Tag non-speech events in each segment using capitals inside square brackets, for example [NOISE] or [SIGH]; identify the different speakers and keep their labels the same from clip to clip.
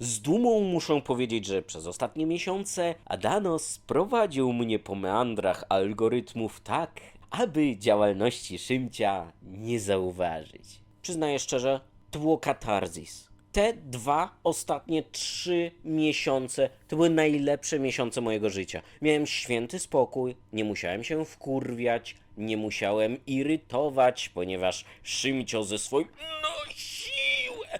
Speaker 1: Z dumą muszę powiedzieć, że przez ostatnie miesiące Adanos prowadził mnie po meandrach algorytmów tak, aby działalności Szymcia nie zauważyć. Przyznaję szczerze, to było. Te dwa ostatnie trzy miesiące to były najlepsze miesiące mojego życia. Miałem święty spokój, nie musiałem się wkurwiać, nie musiałem irytować, ponieważ Szymcio ze swoim no siłę,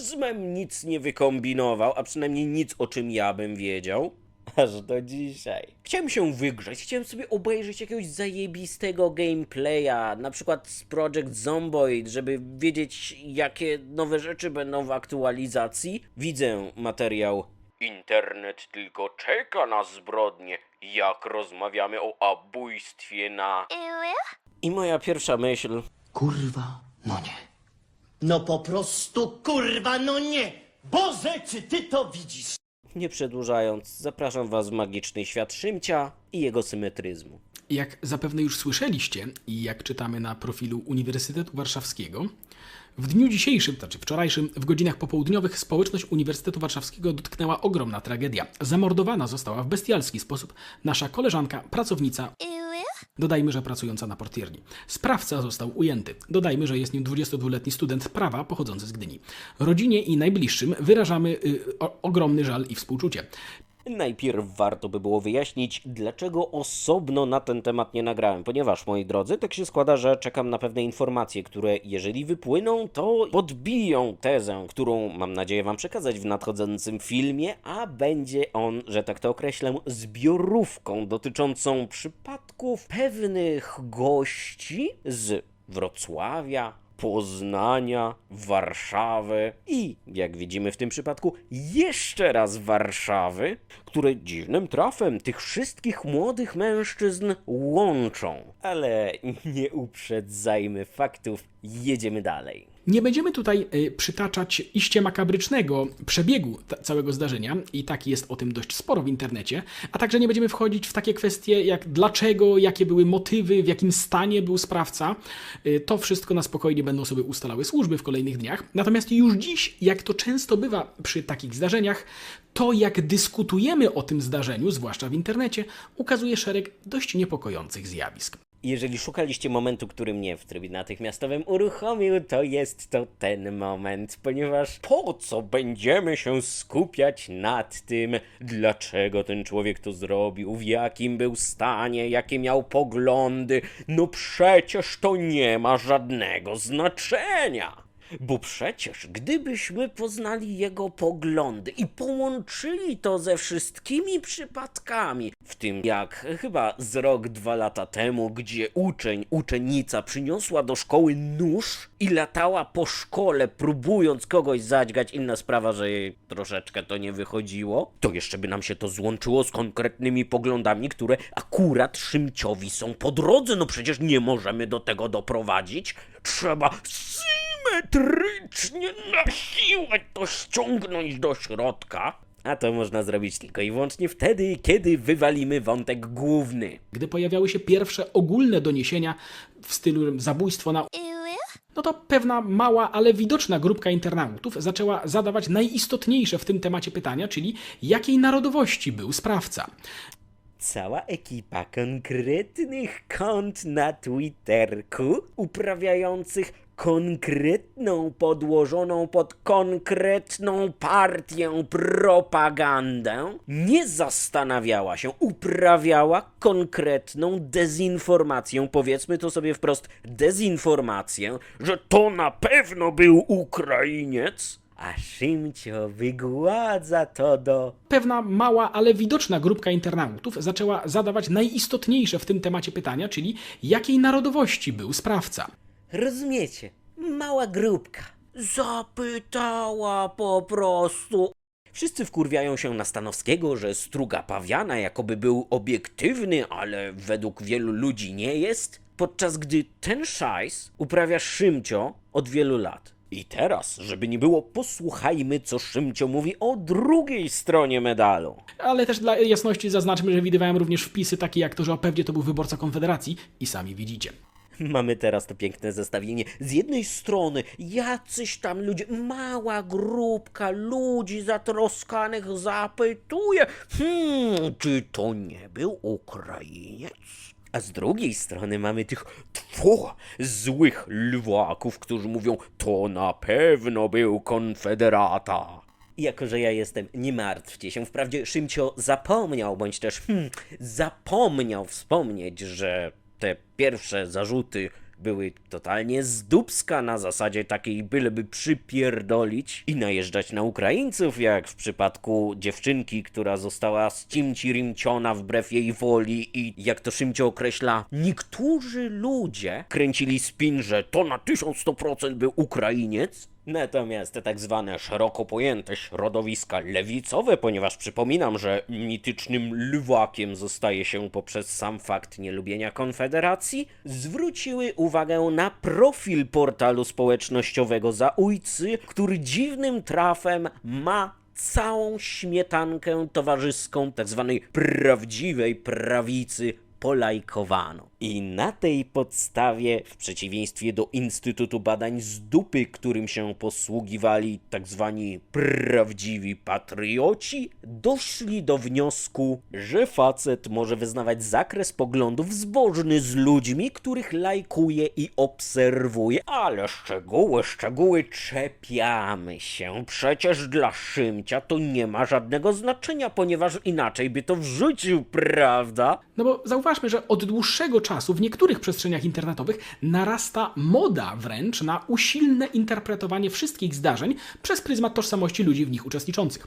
Speaker 1: symetryzmem nic nie wykombinował, a przynajmniej nic o czym ja bym wiedział. Aż do dzisiaj. Chciałem się wygrzeć, chciałem sobie obejrzeć jakiegoś zajebistego gameplaya, na przykład z Project Zomboid, żeby wiedzieć, jakie nowe rzeczy będą w aktualizacji. Widzę materiał. Internet tylko czeka na zbrodnie, jak rozmawiamy o abójstwie na... I moja pierwsza myśl...
Speaker 2: Kurwa, no nie.
Speaker 3: No po prostu kurwa, no nie! Boże, czy ty to widzisz?
Speaker 1: Nie przedłużając, zapraszam was w magiczny świat Szymcia i jego symetryzmu.
Speaker 4: Jak zapewne już słyszeliście i jak czytamy na profilu Uniwersytetu Warszawskiego, w dniu dzisiejszym, znaczy wczorajszym, w godzinach popołudniowych społeczność Uniwersytetu Warszawskiego dotknęła ogromna tragedia. Zamordowana została w bestialski sposób nasza koleżanka, pracownica, dodajmy, że pracująca na portierni. Sprawca został ujęty. Dodajmy, że jest nim 22-letni student prawa pochodzący z Gdyni. Rodzinie i najbliższym wyrażamy y, o, ogromny żal i współczucie.
Speaker 1: Najpierw warto by było wyjaśnić, dlaczego osobno na ten temat nie nagrałem, ponieważ, moi drodzy, tak się składa, że czekam na pewne informacje, które jeżeli wypłyną, to podbiją tezę, którą mam nadzieję wam przekazać w nadchodzącym filmie, a będzie on, że tak to określę, zbiorówką dotyczącą przypadków pewnych gości z Wrocławia, Poznania, Warszawy i, jak widzimy w tym przypadku, jeszcze raz Warszawy, które dziwnym trafem tych wszystkich młodych mężczyzn łączą. Ale nie uprzedzajmy faktów, jedziemy dalej.
Speaker 4: Nie będziemy tutaj y, przytaczać iście makabrycznego przebiegu całego zdarzenia, i tak jest o tym dość sporo w internecie, a także nie będziemy wchodzić w takie kwestie jak dlaczego, jakie były motywy, w jakim stanie był sprawca. Y, To wszystko na spokojnie będą sobie ustalały służby w kolejnych dniach. Natomiast już dziś, jak to często bywa przy takich zdarzeniach, to jak dyskutujemy o tym zdarzeniu, zwłaszcza w internecie, ukazuje szereg dość niepokojących zjawisk.
Speaker 1: Jeżeli szukaliście momentu, który mnie w trybie natychmiastowym uruchomił, to jest to ten moment, ponieważ po co będziemy się skupiać nad tym, dlaczego ten człowiek to zrobił, w jakim był stanie, jakie miał poglądy? No przecież to nie ma żadnego znaczenia. Bo przecież gdybyśmy poznali jego poglądy i połączyli to ze wszystkimi przypadkami, w tym jak chyba z rok, dwa lata temu, gdzie uczeń, uczennica przyniosła do szkoły nóż i latała po szkole, próbując kogoś zadźgać, inna sprawa, że jej troszeczkę to nie wychodziło, to jeszcze by nam się to złączyło z konkretnymi poglądami, które akurat Szymciowi są po drodze. No przecież nie możemy do tego doprowadzić. Trzeba symetrycznie na siłę to ściągnąć do środka. A to można zrobić tylko i wyłącznie wtedy, kiedy wywalimy wątek główny.
Speaker 4: Gdy pojawiały się pierwsze ogólne doniesienia w stylu zabójstwo na no to pewna mała, ale widoczna grupka internautów zaczęła zadawać najistotniejsze w tym temacie pytania, czyli jakiej narodowości był sprawca.
Speaker 1: Cała ekipa konkretnych kont na Twitterku uprawiających konkretną, podłożoną pod konkretną partię propagandę nie zastanawiała się, uprawiała konkretną dezinformację, powiedzmy to sobie wprost, dezinformację, że to na pewno był Ukrainiec, a Szymcio wygładza to do
Speaker 4: Pewna mała, ale widoczna grupka internautów zaczęła zadawać najistotniejsze w tym temacie pytania, czyli jakiej narodowości był sprawca.
Speaker 1: Rozumiecie? Mała grupka. Zapytała po prostu. Wszyscy wkurwiają się na Stanowskiego, że struga pawiana jakoby był obiektywny, ale według wielu ludzi nie jest, podczas gdy ten szajs uprawia Szymcio od wielu lat. I teraz, żeby nie było, posłuchajmy, co Szymcio mówi o drugiej stronie medalu.
Speaker 4: Ale też dla jasności zaznaczmy, że widywałem również wpisy takie jak to, że o pewnie to był wyborca Konfederacji i sami widzicie. [LAUGHS]
Speaker 1: Mamy teraz to piękne zestawienie. Z jednej strony jacyś tam ludzie, mała grupka ludzi zatroskanych zapytuje, hmm, czy to nie był Ukrainiec? A z drugiej strony mamy tych tfu, złych lwaków, którzy mówią, to na pewno był konfederata. Jako, że ja jestem, nie martwcie się. Wprawdzie Szymcio zapomniał, bądź też hmm, zapomniał wspomnieć, że te pierwsze zarzuty były totalnie z na zasadzie takiej byleby przypierdolić i najeżdżać na Ukraińców, jak w przypadku dziewczynki, która została z cimci rimciona wbrew jej woli i jak to Szymcio określa, niektórzy ludzie kręcili spin, że to na 1100% był Ukrainiec, Natomiast te tak zwane szeroko pojęte środowiska lewicowe, ponieważ przypominam, że mitycznym lwakiem zostaje się poprzez sam fakt nielubienia Konfederacji, zwróciły uwagę na profil portalu społecznościowego Zaujcy, który dziwnym trafem ma całą śmietankę towarzyską tak zwanej prawdziwej prawicy polajkowano. I na tej podstawie, w przeciwieństwie do Instytutu Badań z Dupy, którym się posługiwali tak zwani prawdziwi patrioci, doszli do wniosku, że facet może wyznawać zakres poglądów zbożny z ludźmi, których lajkuje i obserwuje. Ale szczegóły, szczegóły czepiamy się. Przecież dla Szymcia to nie ma żadnego znaczenia, ponieważ inaczej by to wrzucił, prawda?
Speaker 4: No bo zauważmy, że od dłuższego czasu w niektórych przestrzeniach internetowych narasta moda wręcz na usilne interpretowanie wszystkich zdarzeń przez pryzmat tożsamości ludzi w nich uczestniczących.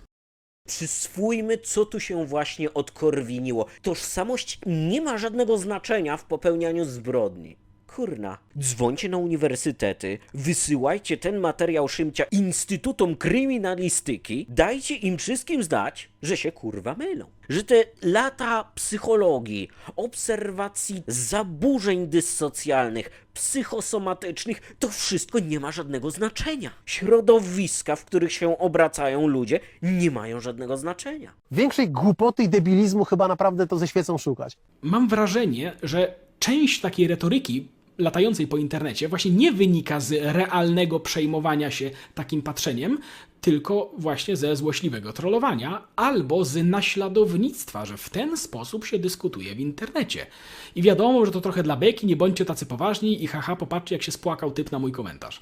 Speaker 1: Przyswójmy, co tu się właśnie odkorwiniło. Tożsamość nie ma żadnego znaczenia w popełnianiu zbrodni. Kurna, dzwońcie na uniwersytety, wysyłajcie ten materiał Szymcia instytutom kryminalistyki, dajcie im wszystkim zdać, że się kurwa mylą. Że te lata psychologii, obserwacji zaburzeń dyssocjalnych, psychosomatycznych, to wszystko nie ma żadnego znaczenia. Środowiska, w których się obracają ludzie, nie mają żadnego znaczenia.
Speaker 5: Większej głupoty i debilizmu chyba naprawdę to ze świecą szukać.
Speaker 4: Mam wrażenie, że część takiej retoryki latającej po internecie właśnie nie wynika z realnego przejmowania się takim patrzeniem, tylko właśnie ze złośliwego trollowania albo z naśladownictwa, że w ten sposób się dyskutuje w internecie. I wiadomo, że to trochę dla beki, nie bądźcie tacy poważni i haha, popatrzcie jak się spłakał typ na mój komentarz.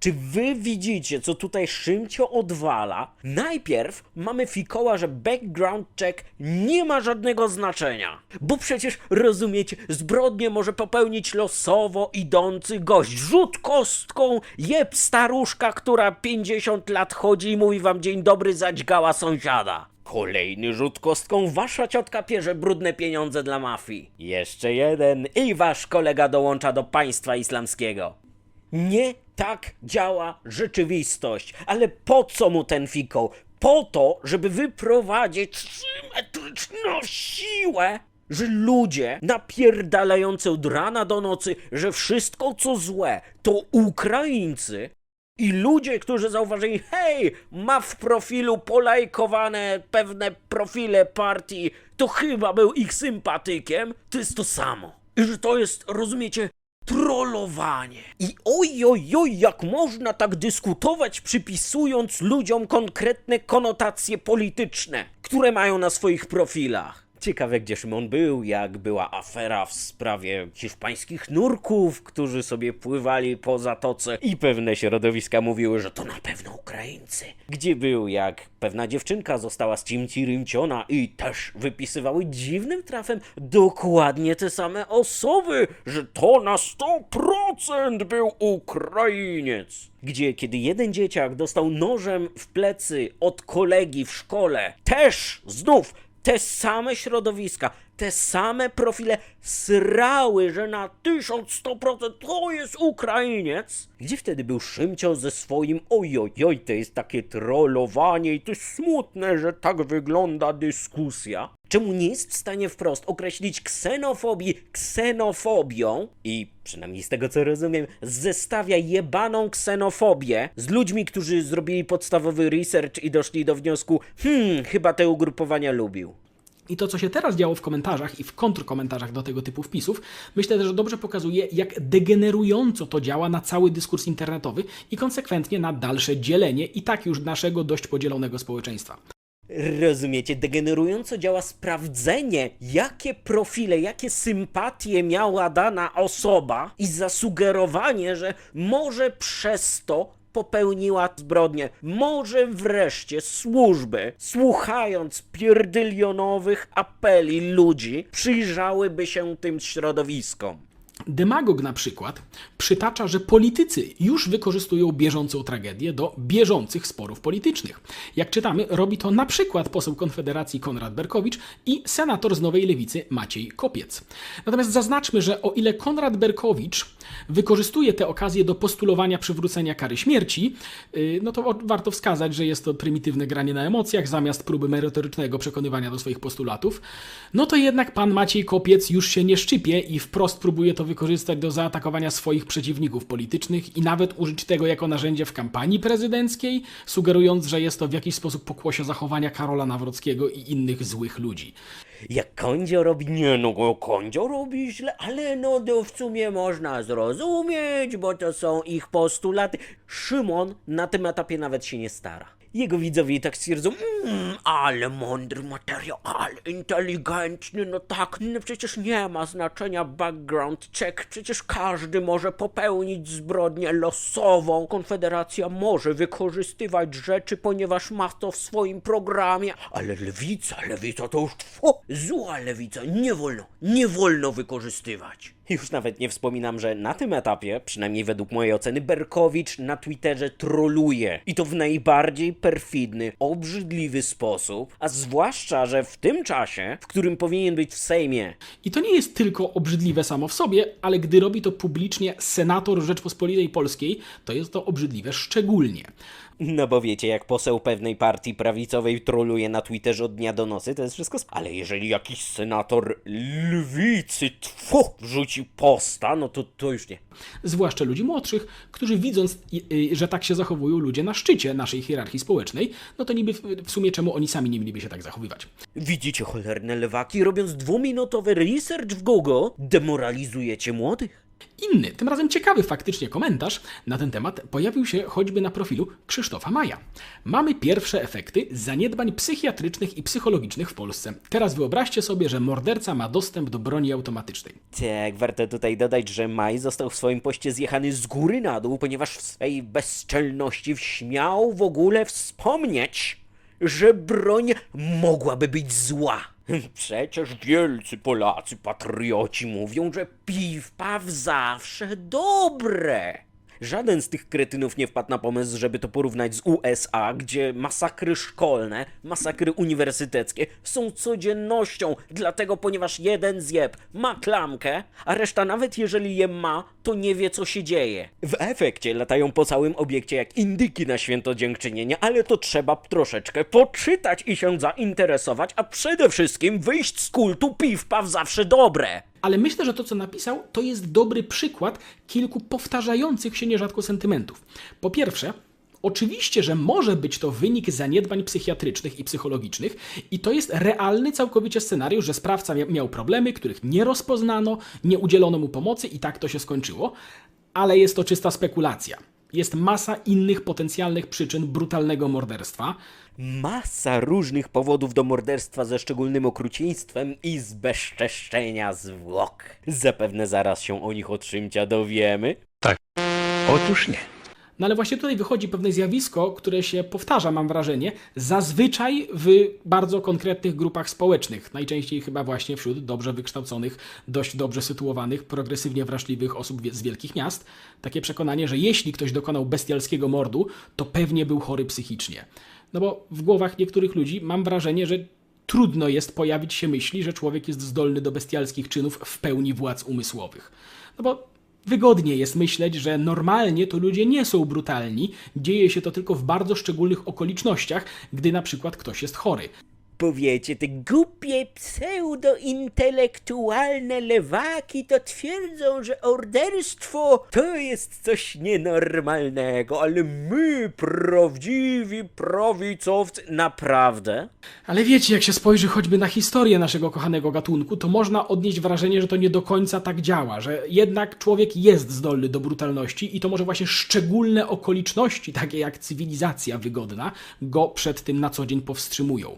Speaker 1: Czy wy widzicie, co tutaj Szymcio odwala? Najpierw mamy fikoła, że background check nie ma żadnego znaczenia. Bo przecież, rozumiecie, zbrodnię może popełnić losowo idący gość. Rzut kostką, jeb staruszka, która 50 lat chodzi i mówi wam dzień dobry, zadźgała sąsiada. Kolejny rzut kostką, wasza ciotka pierze brudne pieniądze dla mafii. Jeszcze jeden i wasz kolega dołącza do państwa islamskiego. Nie tak działa rzeczywistość. Ale po co mu ten fikoł? Po to, żeby wyprowadzić symetryczną siłę, że ludzie napierdalający od rana do nocy, że wszystko co złe to Ukraińcy i ludzie, którzy zauważyli, hej, ma w profilu polajkowane pewne profile partii, to chyba był ich sympatykiem, to jest to samo. I że to jest, rozumiecie, trollowanie. I oj, oj, oj, jak można tak dyskutować, przypisując ludziom konkretne konotacje polityczne, które mają na swoich profilach. Ciekawe, gdzie Szymon był, jak była afera w sprawie hiszpańskich nurków, którzy sobie pływali po zatoce i pewne środowiska mówiły, że to na pewno Ukraińcy. Gdzie był, jak pewna dziewczynka została z Cimci Rymciona i też wypisywały dziwnym trafem dokładnie te same osoby, że to na 100% był Ukrainiec. Gdzie kiedy jeden dzieciak dostał nożem w plecy od kolegi w szkole, też znów te same środowiska, te same profile srały, że na 1100% to jest Ukrainiec. Gdzie wtedy był Szymcio ze swoim ojojoj, to jest takie trollowanie i to jest smutne, że tak wygląda dyskusja. Czemu nie jest w stanie wprost określić ksenofobii ksenofobią i przynajmniej z tego co rozumiem, zestawia jebaną ksenofobię z ludźmi, którzy zrobili podstawowy research i doszli do wniosku, hmm, chyba te ugrupowania lubił.
Speaker 4: I to, co się teraz działo w komentarzach i w kontrkomentarzach do tego typu wpisów, myślę, że dobrze pokazuje, jak degenerująco to działa na cały dyskurs internetowy i konsekwentnie na dalsze dzielenie i tak już naszego dość podzielonego społeczeństwa.
Speaker 1: Rozumiecie, degenerująco działa sprawdzenie, jakie profile, jakie sympatie miała dana osoba i zasugerowanie, że może przez to popełniła zbrodnię. Może wreszcie służby, słuchając pierdylionowych apeli ludzi, przyjrzałyby się tym środowiskom.
Speaker 4: Demagog na przykład przytacza, że politycy już wykorzystują bieżącą tragedię do bieżących sporów politycznych. Jak czytamy, robi to na przykład poseł Konfederacji Konrad Berkowicz i senator z Nowej Lewicy Maciej Kopiec. Natomiast zaznaczmy, że o ile Konrad Berkowicz wykorzystuje tę okazję do postulowania przywrócenia kary śmierci, yy, no to warto wskazać, że jest to prymitywne granie na emocjach zamiast próby merytorycznego przekonywania do swoich postulatów, no to jednak pan Maciej Kopiec już się nie szczypie i wprost próbuje to wykorzystać do zaatakowania swoich przeciwników politycznych i nawet użyć tego jako narzędzie w kampanii prezydenckiej, sugerując, że jest to w jakiś sposób pokłosie zachowania Karola Nawrockiego i innych złych ludzi.
Speaker 1: Jak Kondzio robi, nie no, Kondzio robi źle, ale no to w sumie można zrozumieć, bo to są ich postulaty. Szymon na tym etapie nawet się nie stara. Jego widzowie i tak stwierdzą, mmm, ale mądry materiał, ale inteligentny, no tak, no przecież nie ma znaczenia background check, przecież każdy może popełnić zbrodnię losową. Konfederacja może wykorzystywać rzeczy, ponieważ ma to w swoim programie, ale lewica, lewica to już tfu, zła lewica, nie wolno, nie wolno wykorzystywać. Już nawet nie wspominam, że na tym etapie, przynajmniej według mojej oceny, Berkowicz na Twitterze troluje. I to w najbardziej perfidny, obrzydliwy sposób, a zwłaszcza, że w tym czasie, w którym powinien być w Sejmie,
Speaker 4: I to nie jest tylko obrzydliwe samo w sobie, ale gdy robi to publicznie senator Rzeczpospolitej Polskiej, to jest to obrzydliwe szczególnie.
Speaker 1: No bo wiecie, jak poseł pewnej partii prawicowej troluje na Twitterze od dnia do nocy, to jest wszystko sp- Ale jeżeli jakiś senator lwicy tfu, posta, no to, to już nie.
Speaker 4: zwłaszcza ludzi młodszych, którzy widząc, y, y, że tak się zachowują ludzie na szczycie naszej hierarchii społecznej, no to niby w, w sumie czemu oni sami nie mieliby się tak zachowywać.
Speaker 1: Widzicie cholerne lewaki, robiąc dwuminutowy research w Google, demoralizujecie młodych.
Speaker 4: Inny, tym razem ciekawy faktycznie komentarz na ten temat pojawił się choćby na profilu Krzysztofa Maja. Mamy pierwsze efekty zaniedbań psychiatrycznych i psychologicznych w Polsce. Teraz wyobraźcie sobie, że morderca ma dostęp do broni automatycznej.
Speaker 1: Tak, warto tutaj dodać, że Maj został w swoim poście zjechany z góry na dół, ponieważ w swej bezczelności śmiał w ogóle wspomnieć, że broń mogłaby być zła. Przecież wielcy Polacy patrioci mówią, że piw-paw zawsze dobre. Żaden z tych kretynów nie wpadł na pomysł, żeby to porównać z USA, gdzie masakry szkolne, masakry uniwersyteckie są codziennością, dlatego ponieważ jeden zjeb ma klamkę, a reszta nawet jeżeli je ma, to nie wie co się dzieje. W efekcie latają po całym obiekcie jak indyki na święto dziękczynienia, ale to trzeba troszeczkę poczytać i się zainteresować, a przede wszystkim wyjść z kultu piw-paw zawsze dobre.
Speaker 4: Ale myślę, że to, co napisał, to jest dobry przykład kilku powtarzających się nierzadko sentymentów. Po pierwsze, Oczywiście, że może być to wynik zaniedbań psychiatrycznych i psychologicznych, i to jest realny całkowicie scenariusz, że sprawca mia- miał problemy, których nie rozpoznano, nie udzielono mu pomocy i tak to się skończyło, ale jest to czysta spekulacja. Jest masa innych potencjalnych przyczyn brutalnego morderstwa,
Speaker 1: Masa różnych powodów do morderstwa ze szczególnym okrucieństwem i zbezczeszczenia zwłok. Zapewne zaraz się o nich od Szymcia dowiemy.
Speaker 2: Otóż nie.
Speaker 4: No ale właśnie tutaj wychodzi pewne zjawisko, które się powtarza, mam wrażenie, zazwyczaj w bardzo konkretnych grupach społecznych. Najczęściej chyba właśnie wśród dobrze wykształconych, dość dobrze sytuowanych, progresywnie wrażliwych osób z wielkich miast. Takie przekonanie, że jeśli ktoś dokonał bestialskiego mordu, to pewnie był chory psychicznie. No bo w głowach niektórych ludzi mam wrażenie, że trudno jest pojawić się myśli, że człowiek jest zdolny do bestialskich czynów w pełni władz umysłowych. No bo Wygodnie jest myśleć, że normalnie to ludzie nie są brutalni, dzieje się to tylko w bardzo szczególnych okolicznościach, gdy na przykład ktoś jest chory.
Speaker 1: Bo wiecie, te głupie, pseudo-intelektualne lewaki to twierdzą, że orderstwo to jest coś nienormalnego, ale my, prawdziwi prawicowcy, naprawdę?
Speaker 4: Ale wiecie, jak się spojrzy choćby na historię naszego kochanego gatunku, to można odnieść wrażenie, że to nie do końca tak działa, że jednak człowiek jest zdolny do brutalności i to może właśnie szczególne okoliczności, takie jak cywilizacja wygodna, go przed tym na co dzień powstrzymują.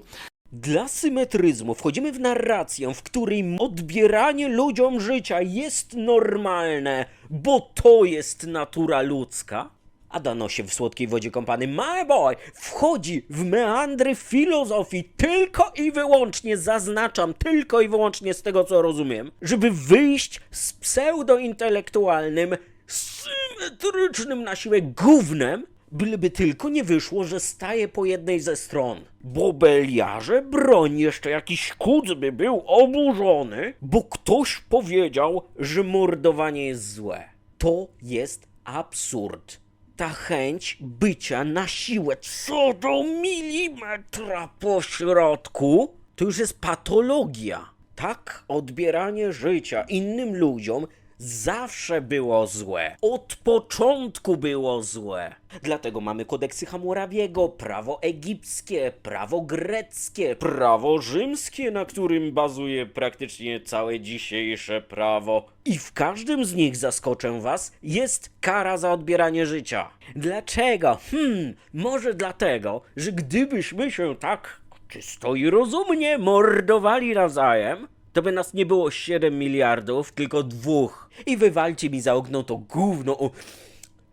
Speaker 1: Dla symetryzmu wchodzimy w narrację, w której odbieranie ludziom życia jest normalne, bo to jest natura ludzka. A dano się w słodkiej wodzie kąpany My Boy wchodzi w meandry filozofii tylko i wyłącznie, zaznaczam, tylko i wyłącznie z tego co rozumiem, żeby wyjść z pseudointelektualnym, symetrycznym na siłę gównem, Byleby tylko nie wyszło, że staje po jednej ze stron. Bo Beliarze broń jeszcze jakiś kudz by był oburzony, bo ktoś powiedział, że mordowanie jest złe. To jest absurd. Ta chęć bycia na siłę co do milimetra po środku, to już jest patologia. Tak odbieranie życia innym ludziom zawsze było złe. Od początku było złe. Dlatego mamy kodeksy Hammurabiego, prawo egipskie, prawo greckie, prawo rzymskie, na którym bazuje praktycznie całe dzisiejsze prawo. I w każdym z nich, zaskoczę was, jest kara za odbieranie życia. Dlaczego? Hmm, może dlatego, że gdybyśmy się tak czysto i rozumnie mordowali nawzajem, to by nas nie było 7 miliardów, tylko dwóch. I wywalcie mi za okno to gówno o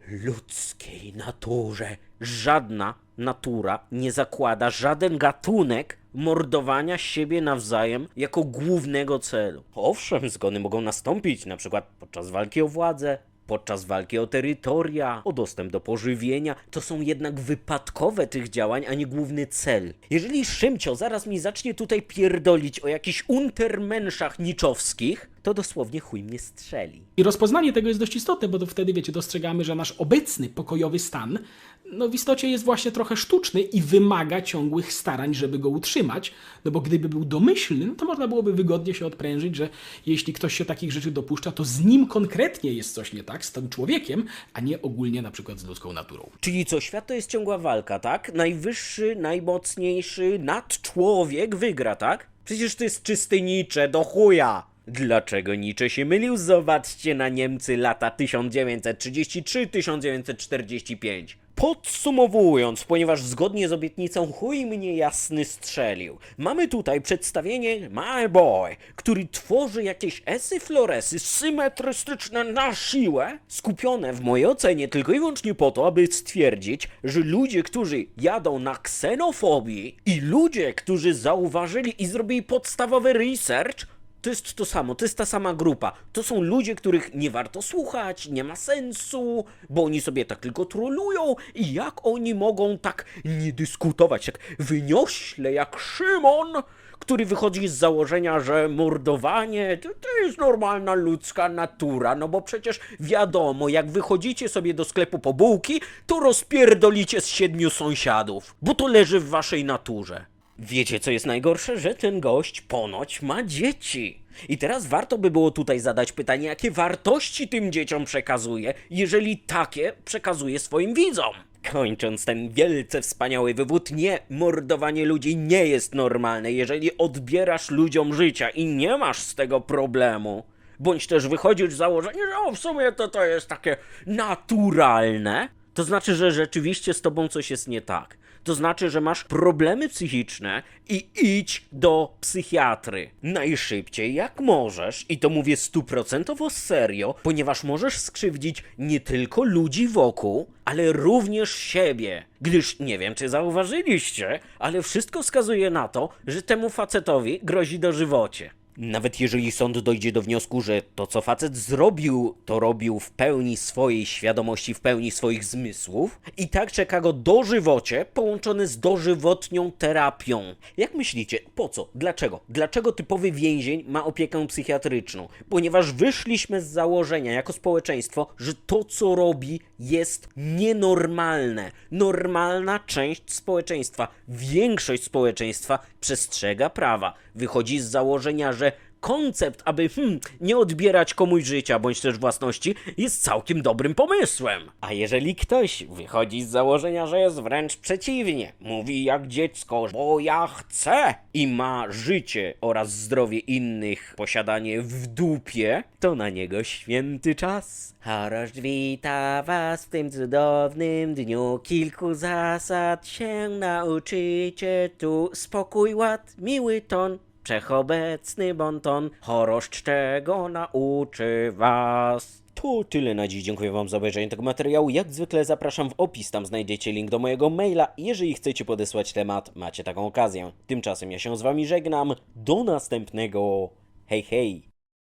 Speaker 1: ludzkiej naturze. Żadna natura nie zakłada, żaden gatunek mordowania siebie nawzajem jako głównego celu. Owszem, zgony mogą nastąpić, na przykład podczas walki o władzę, podczas walki o terytoria, o dostęp do pożywienia. To są jednak wypadkowe tych działań, a nie główny cel. Jeżeli Szymcio zaraz mi zacznie tutaj pierdolić o jakichś untermenszach niczowskich, to dosłownie chuj mnie strzeli.
Speaker 4: I rozpoznanie tego jest dość istotne, bo to wtedy, wiecie, dostrzegamy, że nasz obecny pokojowy stan, no w istocie jest właśnie trochę sztuczny i wymaga ciągłych starań, żeby go utrzymać, no bo gdyby był domyślny, no to można byłoby wygodnie się odprężyć, że jeśli ktoś się takich rzeczy dopuszcza, to z nim konkretnie jest coś nie tak, z tym człowiekiem, a nie ogólnie na przykład z ludzką naturą.
Speaker 1: Czyli co, świat to jest ciągła walka, tak? Najwyższy, najmocniejszy nadczłowiek wygra, tak? Przecież to jest czysty Nietzsche, do chuja! Dlaczego Nietzsche się mylił? Zobaczcie na Niemcy lata 1933-1945. Podsumowując, ponieważ zgodnie z obietnicą chuj mnie jasny strzelił, mamy tutaj przedstawienie My Boy, który tworzy jakieś esy floresy symetrystyczne na siłę, skupione w mojej ocenie tylko i wyłącznie po to, aby stwierdzić, że ludzie, którzy jadą na ksenofobii i ludzie, którzy zauważyli i zrobili podstawowy research, to jest to samo, to jest ta sama grupa. To są ludzie, których nie warto słuchać, nie ma sensu, bo oni sobie tak tylko trolują i jak oni mogą tak nie dyskutować, jak wyniośle, jak Szymon, który wychodzi z założenia, że mordowanie to, to jest normalna ludzka natura, no bo przecież wiadomo, jak wychodzicie sobie do sklepu po bułki, to rozpierdolicie z siedmiu sąsiadów, bo to leży w waszej naturze. Wiecie, co jest najgorsze? Że ten gość ponoć ma dzieci. I teraz warto by było tutaj zadać pytanie, jakie wartości tym dzieciom przekazuje, jeżeli takie przekazuje swoim widzom. Kończąc ten wielce wspaniały wywód, nie, mordowanie ludzi nie jest normalne, jeżeli odbierasz ludziom życia i nie masz z tego problemu. Bądź też wychodzisz z założenia, że o, w sumie to to jest takie naturalne, to znaczy, że rzeczywiście z tobą coś jest nie tak. To znaczy, że masz problemy psychiczne i idź do psychiatry. Najszybciej jak możesz. I to mówię stuprocentowo serio, ponieważ możesz skrzywdzić nie tylko ludzi wokół, ale również siebie. Gdyż nie wiem, czy zauważyliście, ale wszystko wskazuje na to, że temu facetowi grozi dożywocie. Nawet jeżeli sąd dojdzie do wniosku, że to co facet zrobił, to robił w pełni swojej świadomości, w pełni swoich zmysłów, i tak czeka go dożywocie połączone z dożywotnią terapią. Jak myślicie, po co? Dlaczego? Dlaczego typowy więzień ma opiekę psychiatryczną? Ponieważ wyszliśmy z założenia jako społeczeństwo, że to co robi jest nienormalne. Normalna część społeczeństwa, większość społeczeństwa przestrzega prawa. Wychodzi z założenia, że koncept, aby hmm, nie odbierać komuś życia bądź też własności, jest całkiem dobrym pomysłem. A jeżeli ktoś wychodzi z założenia, że jest wręcz przeciwnie, mówi jak dziecko, bo ja chcę i ma życie oraz zdrowie innych, posiadanie w dupie, to na niego święty czas. Chorosz wita was w tym cudownym dniu. Kilku zasad się nauczycie tu. Spokój, ład, miły ton. Wszechobecny bonton, choroszcz czego nauczy was. To tyle na dziś. Dziękuję Wam za obejrzenie tego materiału. Jak zwykle zapraszam w opis, tam znajdziecie link do mojego maila. Jeżeli chcecie podesłać temat, macie taką okazję. Tymczasem ja się z Wami żegnam. Do następnego. Hej, hej.